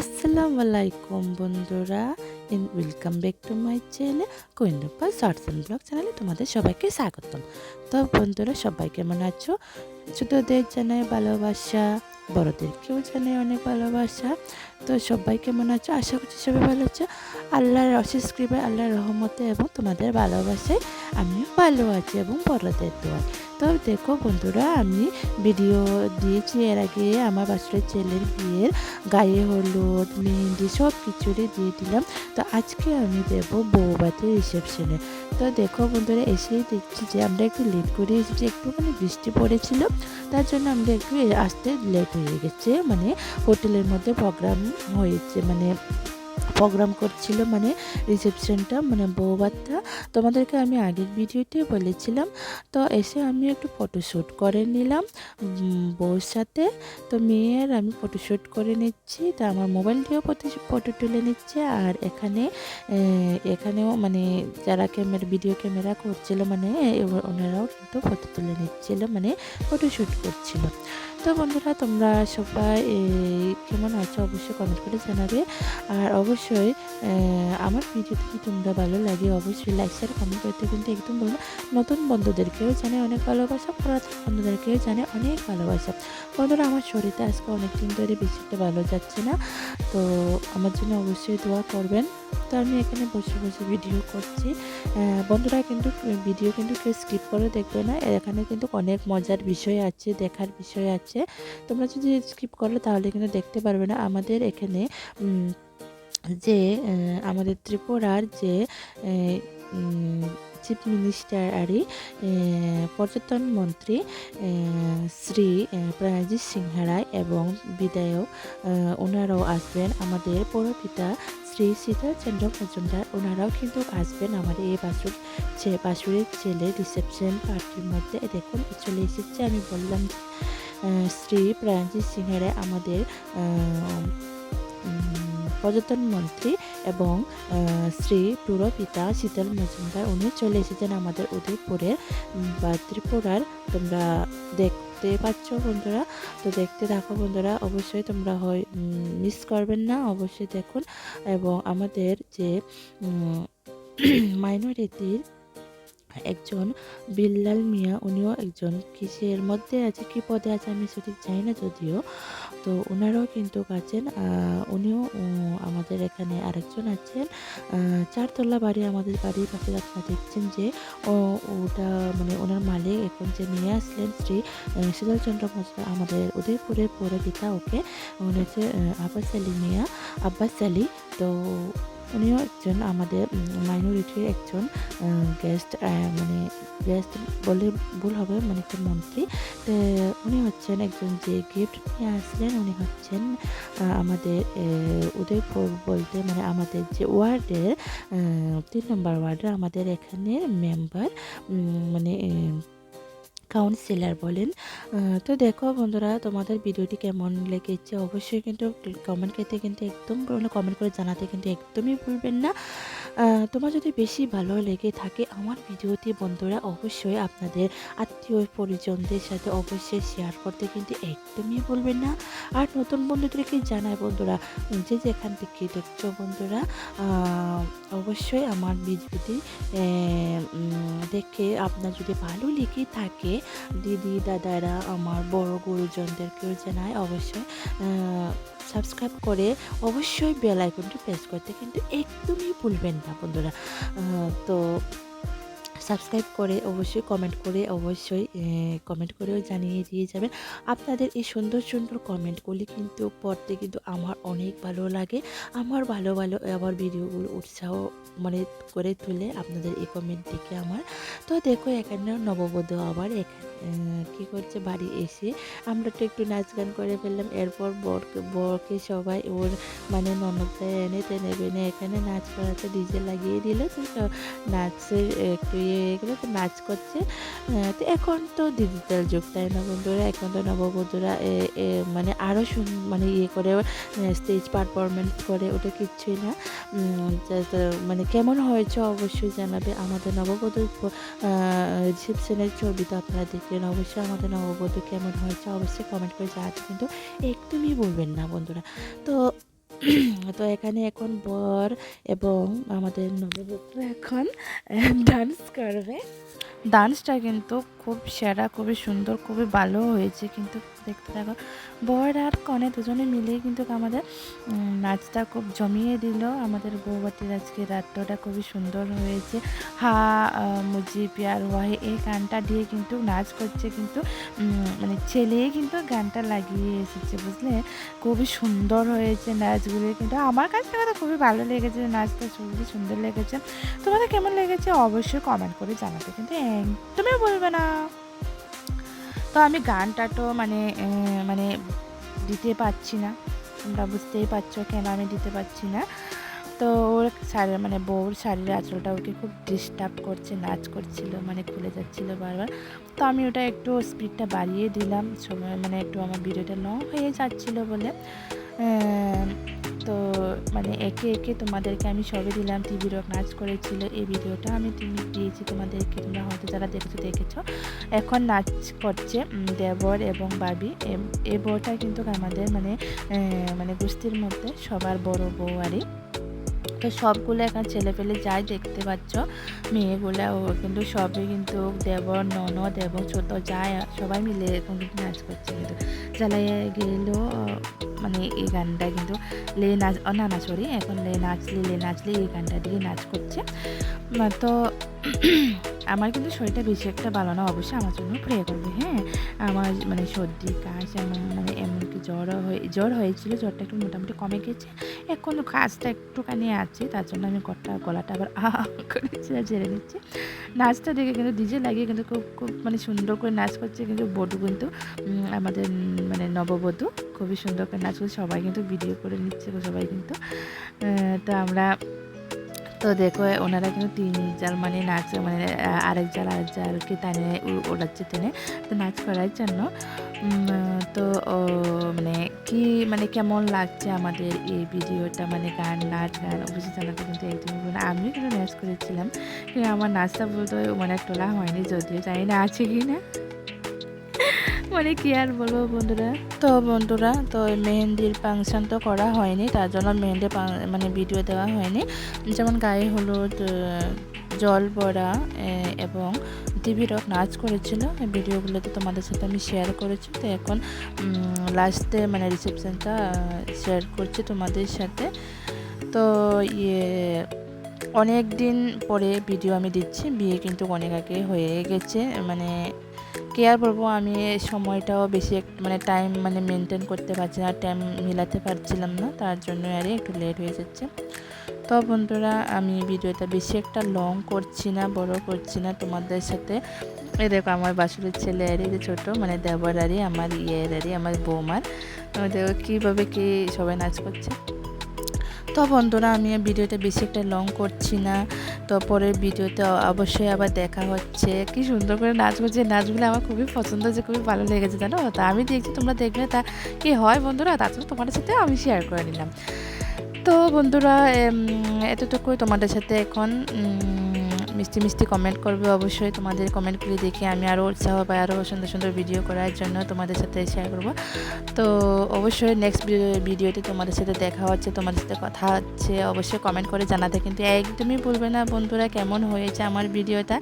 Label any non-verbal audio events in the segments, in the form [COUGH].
আসসালামু আলাইকুম বন্ধুরা, in welcome back to my channel কৈন্দপা shorts and blog চ্যানেলে তোমাদের সবাইকে স্বাগতম। তো বন্ধুরা, সবাই কেমন আছো? ছোটোদের জানাই ভালোবাসা, বড়োদেরকেও জানাই অনেক ভালোবাসা। তো সবাই কেমন আছো? আশা করছি সবাই ভালো আছো। আল্লাহর অশেষ কৃপায়, আল্লাহর রহমতে এবং তোমাদের ভালোবাসায় আমিও ভালো আছি এবং বড়দের দোয়ায়। তো দেখো বন্ধুরা, আমি ভিডিও দিয়েছি। এর আগে আমার বাসুরের ছেলের বিয়ের। গায়ে হলুদ, মেহেন্দি সব কিছুরই দিয়ে দিলাম। তো আজকে আমি দেব বৌবাতের রিসেপশনে তো দেখো বন্ধুরা, এসেই দেখছি যে আমরা একটু লেট করে এসেছি। একটুখানি বৃষ্টি পড়েছিল। তার জন্য আমরা একটু আসতে লেট হয়ে গেছে। মানে হোটেলের মধ্যে প্রোগ্রাম হয়েছে। মানে প্রোগ্রাম করছিল মানে রিসেপশনটা মানে বৌবাতটা তোমাদেরকে আমি আগের ভিডিওতে বলেছিলাম, তো এসে আমি একটু ফটোশ্যুট করে নিলাম বউর সাথে। তো মেয়ের আমি ফটোশ্যুট করে নিচ্ছি, তা আমার মোবাইল দিয়েও ফটো তুলে নিচ্ছে, আর এখানে এখানেও মানে যারা ক্যামেরা ভিডিও ক্যামেরা করছিল মানে ওনারাও কিন্তু ফটো তুলে নিচ্ছিল মানে ফটোশ্যুট করছিল। তো বন্ধুরা, তোমরা সবাই কেমন আছো অবশ্যই কমেন্ট করে জানাবে। আর অবশ্যই আমার ভিডিও যদি তোমরা ভালো লাগে, অবশ্যই লাইক শেয়ার কমেন্ট করতে কিন্তু একদম বলব নতুন বন্ধুদেরকেও জানে অনেক ভালোবাসা, পুরাতন বন্ধুদেরকেও জানে অনেক ভালোবাসা। বন্ধুরা, আমার শরীরটা আজকে অনেক দিন ধরে বেশি একটা ভালো যাচ্ছে না। তো আমার জন্য অবশ্যই দোয়া করবেন। তো আমি এখানে বসে বসে ভিডিও করছি। বন্ধুরা কিন্তু ভিডিও কিন্তু কেউ স্কিপ করে দেখবে না। এখানে কিন্তু অনেক মজার বিষয় আছে দেখার বিষয় আছে। তোমরা যদি স্কিপ করো তাহলে কিন্তু দেখতে পারবে না। আমাদের এখানে যে আমাদের ত্রিপুরার যে চিফ মিনিস্টার আরই পর্যটন মন্ত্রী শ্রী আহ, সিংহারায় এবং বিধায়ক ওনারাও আসবেন। আমাদের পৌরপিতা শ্রী শীতলচন্দ্র মজুমদার। ওনারাও কিন্তু আসবেন আমাদের এই বাসুর ছে বাসুরের ছেলে রিসেপশন পার্টির মধ্যে। দেখুন চলে এসেছে আমি বললাম যে, শ্রী প্রণজিৎ সিংহ রায় আমাদের পর্যটন মন্ত্রী এবং শ্রী পুরপিতা শীতল মজুমদার। উনি চলে এসেছেন আমাদের উদয়পুরের বা ত্রিপুরার তোমরা দেখতে পাচ্ছ বন্ধুরা। তো দেখতে থাকো বন্ধুরা, অবশ্যই তোমরা হয় মিস করবেন না, অবশ্যই দেখুন। এবং আমাদের যে মাইনরিটির [CLEARS THROAT] একজন বিল্লাল মিয়া, উনিও একজন কিসের মধ্যে আছে, কি পদে আছে আমি সঠিক জানি না যদিও। তো ওনারাও কিন্তু আছেন উনিও এখানে আরেকজন আছেন। চারতলা বাড়ি আমাদের বাড়ির পাশে আপনারা দেখছেন যে ওটা মানে ওনার মালিক এখন যে নিয়ে আসলেন শ্রী শীতলচন্দ্র মজরা আমাদের উদয়পুরের পৌরপিতা ওকে, উনি হচ্ছে আব্বাস আলী মিয়া। আব্বাস আলী, তো উনিও একজন আমাদের মাইনরিটির একজন গেস্ট মানে গেস্ট বলে ভুল হবে মানে একজন মন্ত্রী। উনি হচ্ছেন একজন যে গিফট নিয়ে আসলেন, উনি হচ্ছেন আমাদের উদয়পুর বলতে মানে আমাদের যে ওয়ার্ডের তিন নম্বর ওয়ার্ডের আমাদের এখানে মেম্বার মানে কাউন্সিলর বলেন। তো দেখো বন্ধুরা, তোমাদের ভিডিওটি কেমন লেগেছে অবশ্যই কিন্তু কমেন্ট করতে কিন্তু একদম কমেন্ট করে জানাতে কিন্তু একদমই ভুলবেন না। তোমার যদি বেশি ভালো লেগে থাকে আমার ভিডিওটি, বন্ধুরা, অবশ্যই আপনাদের আত্মীয় পরিজনদের সাথে অবশ্যই শেয়ার করতে কিন্তু একদমই বলবেন না। আর নতুন বন্ধুদেরকে জানায় বন্ধুরা, যে যেখান থেকে দেখছ, বন্ধুরা অবশ্যই আমার ভিডিওটি দেখে আপনার যদি ভালো লেগে থাকে, দিদি, দাদারা, আমার বড় গুরুজনদেরকেও জানায় অবশ্যই সাবস্ক্রাইব করে অবশ্যই বেল আইকনটি প্রেস করতে কিন্তু একদমই ভুলবেন না, বন্ধুরা। তো সাবস্ক্রাইব করে অবশ্যই কমেন্ট করে অবশ্যই কমেন্ট করেও জানিয়ে দিয়ে যাবেন। আপনাদের এই সুন্দর সুন্দর কমেন্টগুলি কিন্তু পড়তে কিন্তু আমার অনেক ভালো লাগে। আমার ভালো ভালো, আবার ভিডিওগুলো উৎসাহ মানে করে তুলে আপনাদের এই কমেন্ট দেখে আমার। তো দেখো, এখানে নববধূ আবার এখানে কী করছে, বাড়ি এসে আমরা তো একটু নাচ গান করে ফেললাম। এরপর বরকে বরকে সবাই ওর মানে ননদটায় এনে টেনে বেনে এখানে নাচ করাতে ডিজে লাগিয়ে দিল। তো নাচের একটু ইয়ে এগুলো তো নাচ করছে। তো এখন তো ডিজিটাল যুগ, তাই না বন্ধুরা? এখন তো নববধূরা মানে আরও মানে ইয়ে করে স্টেজ পারফরমেন্স করে, ওটা কিচ্ছুই না। মানে কেমন হয়েছে অবশ্যই জানাবে আমাদের নববধূর রিসেপশনের ছবি তো আপনারা দেখলেন অবশ্যই আমাদের নববধূ কেমন হয়েছে অবশ্যই কমেন্ট করে জানাতে কিন্তু একদমই বলবেন না বন্ধুরা। তো তো এখানে এখন বর এবং আমাদের নববধূ এখন ডান্স করবে। ডান্সটা কিন্তু খুব সেরা, খুবই সুন্দর, খুবই ভালো হয়েছে। কিন্তু দেখতে থাকো, বর আর কনে দুজনে মিলেই কিন্তু আমাদের নাচটা খুব জমিয়ে দিল। আমাদের বৌবাটির আজকে রাত্রটা খুবই সুন্দর হয়েছে। হা মুজি, পিয়ার ওয়াই এই গানটা দিয়ে কিন্তু নাচ করছে কিন্তু মানে ছেলে কিন্তু গানটা লাগিয়ে এসেছে, বুঝলে? খুবই সুন্দর হয়েছে নাচগুলো। কিন্তু আমার কাছে তো খুবই ভালো লেগেছে নাচটা, খুবই সুন্দর লেগেছে। তোমাদের কেমন লেগেছে? অবশ্যই কমেন্ট করে জানাতে কিন্তু একদমই বলবে না। তো আমি গানটা তো মানে মানে দিতে পারছি না। তোমরা বুঝতেই পারছ কেন আমি দিতে পারছি না। তো ওর শাড়ি মানে বউর শাড়ির আঁচলটা ওকে খুব ডিস্টার্ব করছে, নাচ করছিল মানে খুলে যাচ্ছিল বারবার। তো আমি ওটা একটু স্পিডটা বাড়িয়ে দিলাম। সময় মানে একটু আমার ভিডিওটা লং হয়ে যাচ্ছিল বলে। তো মানে একে একে তোমাদেরকে আমি সবে দিলাম। টিভি রক নাচ করেছিল এই ভিডিওটা আমি তুমি দিয়েছি তোমাদেরকে। তোমরা হয়তো যারা দেখেছ দেখেছ। এখন নাচ করছে দেবর এবং বাবি। এ বউটা কিন্তু আমাদের মানে মানে গোষ্ঠীর মধ্যে সবার বড় বউ আরই। তো সবগুলো এখন ছেলে পেলে যাই দেখতে পাচ্ছ। মেয়েগুলো, ও কিন্তু সবই কিন্তু দেবর ননদ এবং ছোট যায়, সবাই মিলে এরকম কিন্তু নাচ করছে কিন্তু। জ্বালাইয়া গেল মানে এই গানটা কিন্তু লে নাচ না না সরি এখন লে নাচলি লে নাচলি, এই গানটা দিয়ে নাচ করছে। তো আমার কিন্তু শরীরটা বেশি একটা ভালো না অবশ্যই আমার জন্য প্রে করবে হ্যাঁ? আমার মানে সর্দি কাশ এমন মানে এমনকি জ্বর হয়ে জ্বর হয়েছিল জ্বরটা একটু মোটামুটি কমে গেছে। এখন কাজটা একটুখানি আছে তার জন্য আমি গলাটা গলাটা আবার আ করেছি আর ঝেড়ে নিচ্ছি। নাচটা দেখে কিন্তু ডিজে লাগিয়ে কিন্তু খুব খুব মানে সুন্দর করে নাচ করছে কিন্তু বধূ কিন্তু আমাদের মানে নববধূ খুবই সুন্দর করে নাচ করছে সবাই কিন্তু ভিডিও করে নিচ্ছে সবাই কিন্তু। আহ, তো আমরা তো দেখো, ওনারা কিন্তু তিন জাল মানে নাচ মানে আরেক জাল, আরেক জালকে টানে ওড়াচ্ছে টেনে। তো নাচ করার জন্য তো মানে কি মানে কেমন লাগছে আমাদের এই ভিডিওটা? মানে গান, নাচ, গান, অবশ্যই জানাতে কিন্তু একদমই। আমিও কিন্তু নাচ করেছিলাম। কিন্তু আমার নাচটা বলতে মানে তোলা হয়নি, যদিও জানি না আছে কি না। মানে কি আর বলব বন্ধুরা? তো বন্ধুরা, তো মেহেন্দির ফাংশন তো করা হয়নি, তার জন্য মেহেন্দি পা- মানে ভিডিও দেওয়া হয়নি। যেমন গায়ে হলুদ জল পড়া এবং টিভি রক নাচ করেছিল। ভিডিওগুলো তো তোমাদের সাথে আমি শেয়ার করেছি। তো এখন লাস্টে মানে রিসেপশনটা শেয়ার করছি তোমাদের সাথে। তো ইয়ে অনেক দিন পরে ভিডিও আমি দিচ্ছি। বিয়ে কিন্তু অনেক আগে হয়ে গেছে। মানে কি আর বলব, আমি সময়টাও বেশি মানে টাইম মানে মেনটেন করতে পারছি না টাইম মিলাতে পারছিলাম না, তার জন্য আর একটু লেট হয়ে যাচ্ছে। তো বন্ধুরা, আমি ভিডিওটা বেশি একটা লং করছি না, বড় করছি না তোমাদের সাথে। এই দেখো, আমার বাসুরের ছেলে আরই, যে ছোটো মানে দেবর আরই, আমার ইয়ের আরই, আমার বৌমার। দেখো, কীভাবে কি সবাই নাচ করছে। তো বন্ধুরা, আমি ভিডিওটা বেশি একটা লং করছি না। তো পরের ভিডিওতে অবশ্যই আবার দেখা হচ্ছে। কি সুন্দর করে নাচ করছে নাচগুলো আমার খুবই পছন্দ হয়েছে খুবই ভালো লেগেছে, জানো? তা আমি দেখছি তোমরা দেখবে তা কি হয় বন্ধুরা? জন্য তোমাদের সাথে আমি শেয়ার করে নিলাম। তো বন্ধুরা এতটুকুই তোমাদের সাথে এখন। মিষ্টি মিষ্টি কমেন্ট করবে অবশ্যই। তোমাদের কমেন্টগুলি দেখে আমি আরও উৎসাহ পাই আরও সুন্দর সুন্দর ভিডিও করার জন্য তোমাদের সাথে শেয়ার করব। তো অবশ্যই নেক্সট ভিডিওতে তোমাদের সাথে দেখা হচ্ছে, তোমাদের সাথে কথা হচ্ছে, অবশ্যই কমেন্ট করে জানাতে কিন্তু একদমই বলবে না। বন্ধুরা কেমন হয়েছে আমার ভিডিওটা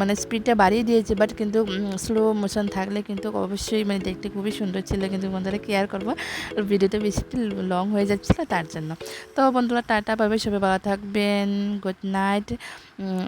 মানে স্পিডটা বাড়িয়ে দিয়েছে বাট কিন্তু স্লো মোশন থাকলে কিন্তু অবশ্যই মানে দেখতে খুবই সুন্দর ছিল। কিন্তু বন্ধুরা কেয়ার করব। আর ভিডিওটা বেশি লং হয়ে যাচ্ছিল তার জন্য। তো বন্ধুরা টাটা পাবে সবাই ভালো থাকবেন। Good night